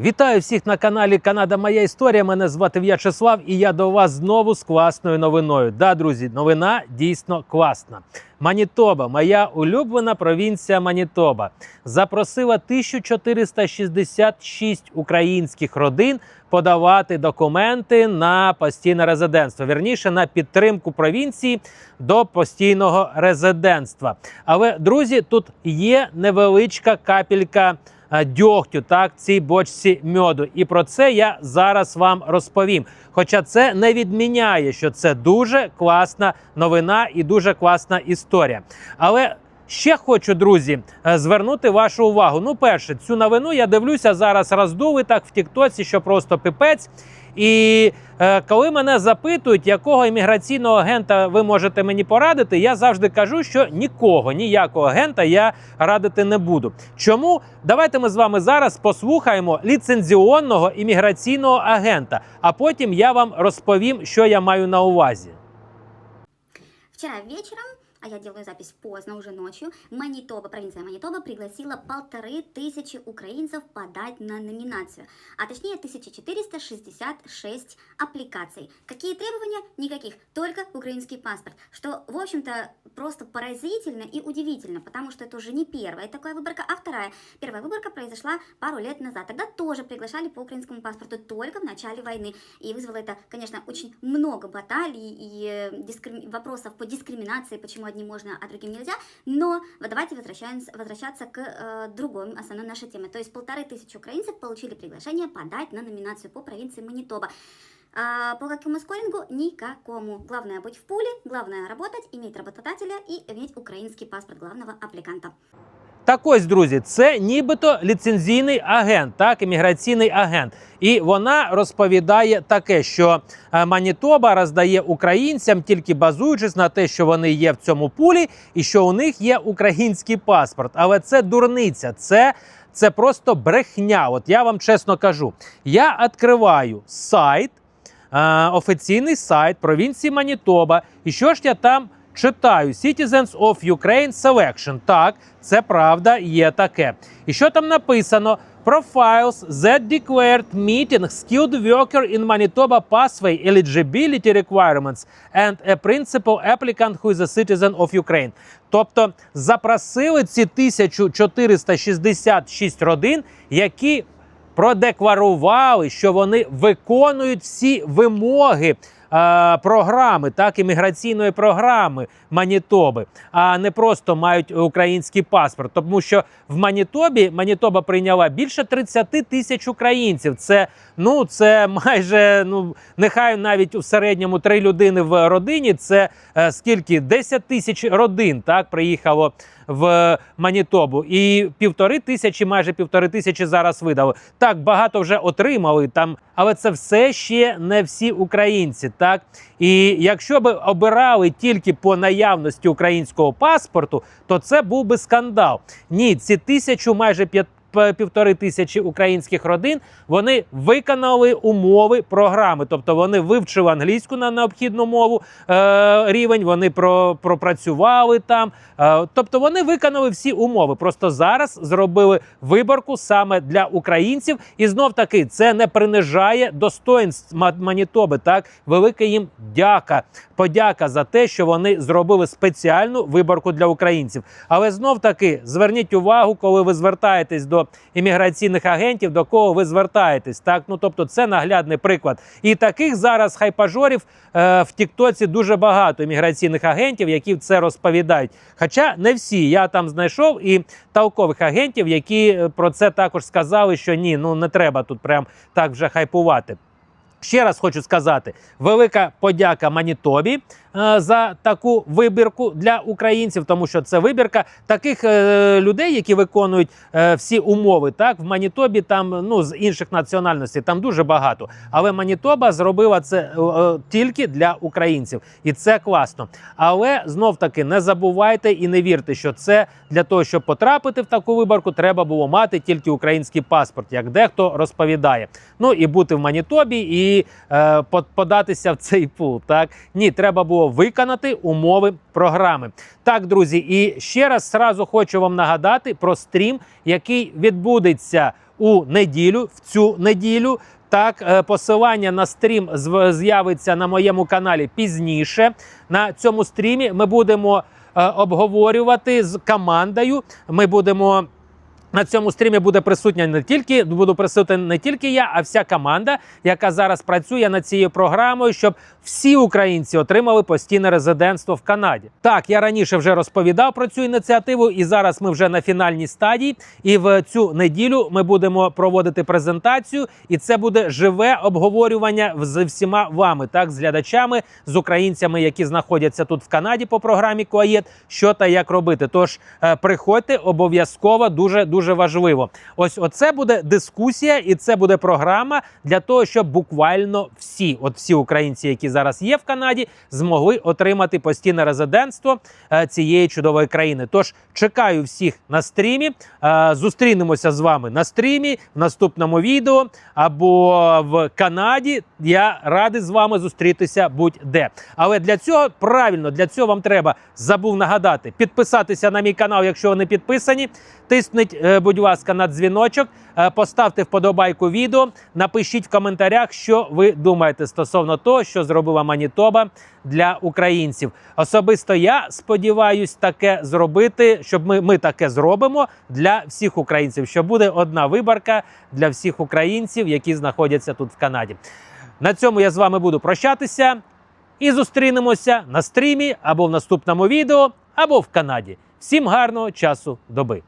Вітаю всіх на каналі Канада Моя Історія. Мене звати В'ячеслав, і я до вас знову з класною новиною. Да, друзі, новина дійсно класна. Манітоба, моя улюблена провінція Манітоба, запросила 1466 українських родин подавати документи на постійне резидентство. Вірніше на підтримку провінції до постійного резидентства. Але друзі, тут є невеличка капелька дьогтю, так, цій бочці мьоду. І про це я зараз вам розповім. Хоча це не відміняє, що це дуже класна новина і дуже класна історія. Але ще хочу, друзі, е, звернути вашу увагу. Ну, перше, цю новину я дивлюся зараз роздули так в Тіктоці, що просто пипець. І е, коли мене запитують, якого імміграційного агента ви можете мені порадити, я завжди кажу, що нікого, ніякого агента я радити не буду. Чому? Давайте ми з вами зараз послухаємо ліцензіонного імміграційного агента, а потім я вам розповім, що я маю на увазі. Вчера вечером, а я делаю запись поздно, уже ночью, Манитоба, провинция Манитоба пригласила полторы тысячи украинцев подать на номинацию, а точнее 1466 аппликаций. Какие требования? Никаких, только украинский паспорт, что, в общем-то, просто поразительно и удивительно, потому что это уже не первая такая выборка, а вторая. Первая выборка произошла пару лет назад, тогда тоже приглашали по украинскому паспорту только в начале войны, и вызвало это, конечно, очень много баталий и э, дискрим- вопросов по дискриминации, почему одним можно, а другим нельзя. Но вот давайте возвращаемся, возвращаться к э, другой основной нашей теме. То есть полторы тысячи украинцев получили приглашение подать на номинацию по провинции Манитоба. А, по какому скорингу? Никакому. Главное быть в пуле, главное работать, иметь работодателя и иметь украинский паспорт главного аппликанта. Так ось, друзі, це нібито ліцензійний агент, так, імміграційний агент. І вона розповідає таке, що е, Манітоба роздає українцям, тільки базуючись на те, що вони є в цьому пулі, і що у них є український паспорт. Але це дурниця, це. Це просто брехня. От я вам чесно кажу. Я відкриваю сайт, е, офіційний сайт провінції Манітоба. І що ж я там читаю? Citizens of Ukraine Selection. Так, це правда, є таке. І що там написано? Profiles that declared meeting skilled worker in Manitoba pathway eligibility requirements and a principal applicant who is a citizen of Ukraine. Тобто запросили ці 1466 родин, які продекларували, що вони виконують всі вимоги. Е, Програми, так, імміграційної програми Манітоби, а не просто мають український паспорт. Тому що в Манітобі Манітоба прийняла більше 30 тисяч українців. Це ну це майже ну нехай навіть у середньому три людини в родині. Це е, скільки 10 тисяч родин так приїхало в Манітобу, і півтори тисячі, майже півтори тисячі зараз видали. Так багато вже отримали там, але це все ще не всі українці. Так і якщо б обирали тільки по наявності українського паспорту, то це був би скандал. Ні, ці тисячу майже Півтори тисячі українських родин вони виконали умови програми, тобто вони вивчили англійську на необхідну мову е, рівень, вони про, пропрацювали там. Е, тобто вони виконали всі умови. Просто зараз зробили виборку саме для українців, і знов таки це не принижає достоинств Манітоби. Так, велика їм дяка, подяка за те, що вони зробили спеціальну виборку для українців. Але знов таки зверніть увагу, коли ви звертаєтесь до імміграційних агентів, до кого ви звертаєтесь. Так, ну тобто, це наглядний приклад. І таких зараз хайпажорів е, в Тіктоці дуже багато імміграційних агентів, які це розповідають. Хоча не всі. Я там знайшов і толкових агентів, які е, про це також сказали, що ні, ну не треба тут прям так вже хайпувати. Ще раз хочу сказати: велика подяка Манітобі за таку вибірку для українців, тому що це вибірка таких е, людей, які виконують е, всі умови. Так, в Манітобі там ну з інших національностей там дуже багато. Але Манітоба зробила це е, е, тільки для українців, і це класно. Але знов таки не забувайте і не вірте, що це для того, щоб потрапити в таку виборку, треба було мати тільки український паспорт, як дехто розповідає. Ну і бути в Манітобі і е, податися в цей пул. Так ні, треба було виконати умови програми. Так, друзі, і ще раз сразу хочу вам нагадати про стрім, який відбудеться у неділю, в цю неділю. Так, е, посилання на стрім з'явиться на моєму каналі пізніше. На цьому стрімі ми будемо е, обговорювати з командою. Ми будемо. На цьому стрімі буде присутня не тільки буду присутня не тільки я, а вся команда, яка зараз працює над цією програмою, щоб всі українці отримали постійне резидентство в Канаді. Так, я раніше вже розповідав про цю ініціативу, і зараз ми вже на фінальній стадії. І в цю неділю ми будемо проводити презентацію, і це буде живе обговорювання з всіма вами, так з глядачами, з українцями, які знаходяться тут в Канаді по програмі Куаєт, що та як робити. Тож е, приходьте обов'язково дуже дуже важливо. Ось оце буде дискусія, і це буде програма для того, щоб буквально всі, от всі українці, які зараз є в Канаді, змогли отримати постійне резидентство е, цієї чудової країни. Тож чекаю всіх на стрімі. Е, Зустрінемося з вами на стрімі в наступному відео або в Канаді. Я радий з вами зустрітися будь-де. Але для цього правильно для цього вам треба забув нагадати підписатися на мій канал, якщо ви не підписані. Тисніть, е, будь ласка, на дзвіночок, е, поставте вподобайку відео, напишіть в коментарях, що ви думаєте стосовно того, що зробила Манітоба для українців. Особисто я сподіваюсь таке зробити, щоб ми, ми таке зробимо для всіх українців. Що буде одна виборка для всіх українців, які знаходяться тут в Канаді. На цьому я з вами буду прощатися і зустрінемося на стрімі або в наступному відео, або в Канаді. Всім гарного часу доби!